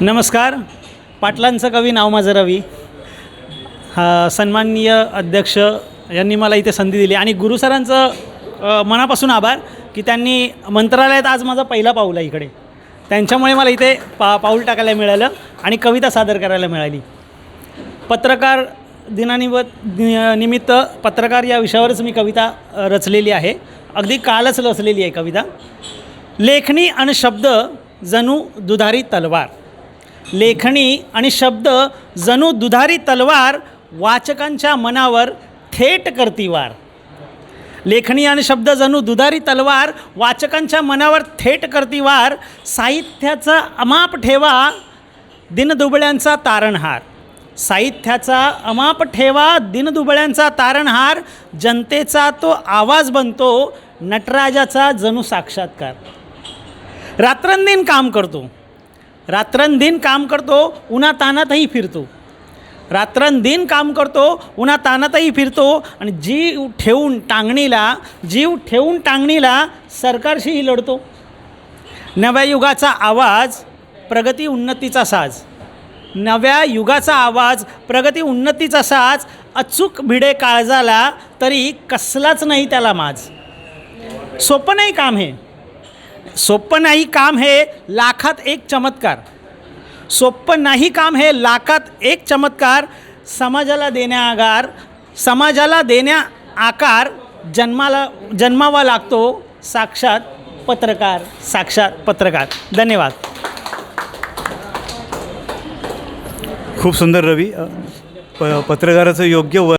नमस्कार. पाटलांचं कवी नाव माझं रवी. हा सन्माननीय अध्यक्ष यांनी मला इथे संधी दिली. आणि गुरुसरांचं मनापासून आभार की त्यांनी मंत्रालयात आज माझा पहिला पाऊल आहे इकडे. त्यांच्यामुळे मला इथे पा पाऊल टाकायला मिळालं आणि कविता सादर करायला मिळाली. पत्रकार दिनानिव निमित्त पत्रकार या विषयावरच मी कविता रचलेली आहे. अगदी कालच रचलेली आहे कविता. लेखणी आणि शब्द जणू दुधारी तलवार. लेखणी आणि शब्द जणू दुधारी तलवार वाचकांच्या मनावर थेट करती वार. लेखणी आणि शब्द जणू दुधारी तलवार वाचकांच्या मनावर थेट करती वार. साहित्याचा अमाप ठेवा दिनदुबळ्यांचा तारणहार. साहित्याचा अमाप ठेवा दिनदुबळ्यांचा तारणहार जनतेचा तो आवाज बनतो नटराजाचा जणू साक्षात्कार. रात्रंदिन काम करतो. रात्रंदिन काम करतो उन्हा तानातही फिरतो. रात्रंदिन काम करतो उन्हा तानातही फिरतो आणि जीव ठेवून टांगणीला जीव ठेवून टांगणीला सरकारशीही लढतो. नव्या युगाचा आवाज प्रगती उन्नतीचा साज. नव्या युगाचा आवाज प्रगती उन्नतीचा साज अचूक भिडे काळजाला तरी कसलाच नाही त्याला माज. सोपं नाही काम हे. सोपं नाही काम हे लाखात एक चमत्कार. सोपं नाही काम हे लाखात एक चमत्कार समाजाला देण्या आगार समाजाला देण्या आकार जन्माला जन्मावा लागतो साक्षात पत्रकार साक्षात पत्रकार. धन्यवाद. खूप सुंदर रवी. प पत्रकाराचं योग्य व